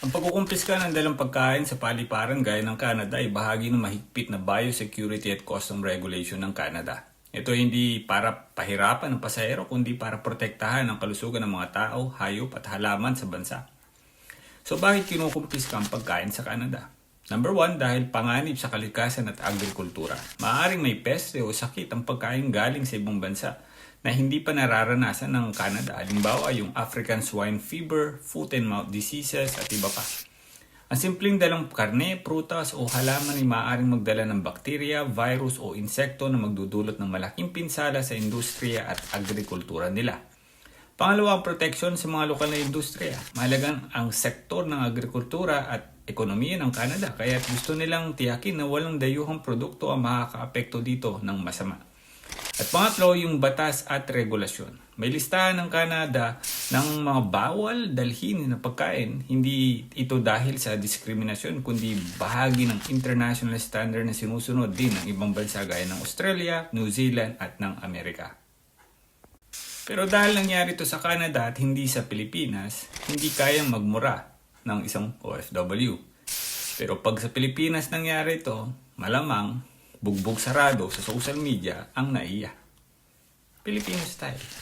Ang pagkukumpiska ng dalang pagkain sa paliparan gaya ng Canada ay bahagi ng mahigpit na biosecurity at custom regulation ng Canada. Ito hindi para pahirapan ng pasahero kundi para protektahan ang kalusugan ng mga tao, hayop at halaman sa bansa. So bakit kinukumpiska ang pagkain sa Canada? Number one, dahil panganib sa kalikasan at agrikultura. Maaring may peste o sakit ang pagkain galing sa ibang bansa na hindi pa nararanasan ng Canada. Halimbawa, yung African swine fever, foot and mouth diseases at iba pa. Ang simpleng dalang karne, prutas o halaman ay maaaring magdala ng bakterya, virus o insekto na magdudulot ng malaking pinsala sa industriya at agrikultura nila. Pangalawa, ang protection sa mga lokal na industriya. Mahalagang ang sektor ng agrikultura at ekonomiya ng Canada kaya gusto nilang tiyakin na walang dayuhang produkto ang makakaapekto dito ng masama. At pangatlo, yung batas at regulasyon. May listahan ng Canada ng mga bawal dalhin na pagkain. Hindi ito dahil sa diskriminasyon, kundi bahagi ng international standard na sinusunod din ng ibang bansa gaya ng Australia, New Zealand at ng Amerika. Pero dahil nangyari ito sa Canada at hindi sa Pilipinas, hindi kayang magmura ng isang OFW. Pero pag sa Pilipinas nangyari ito, malamang bugbog sarado sa social media ang naiya. Filipino style.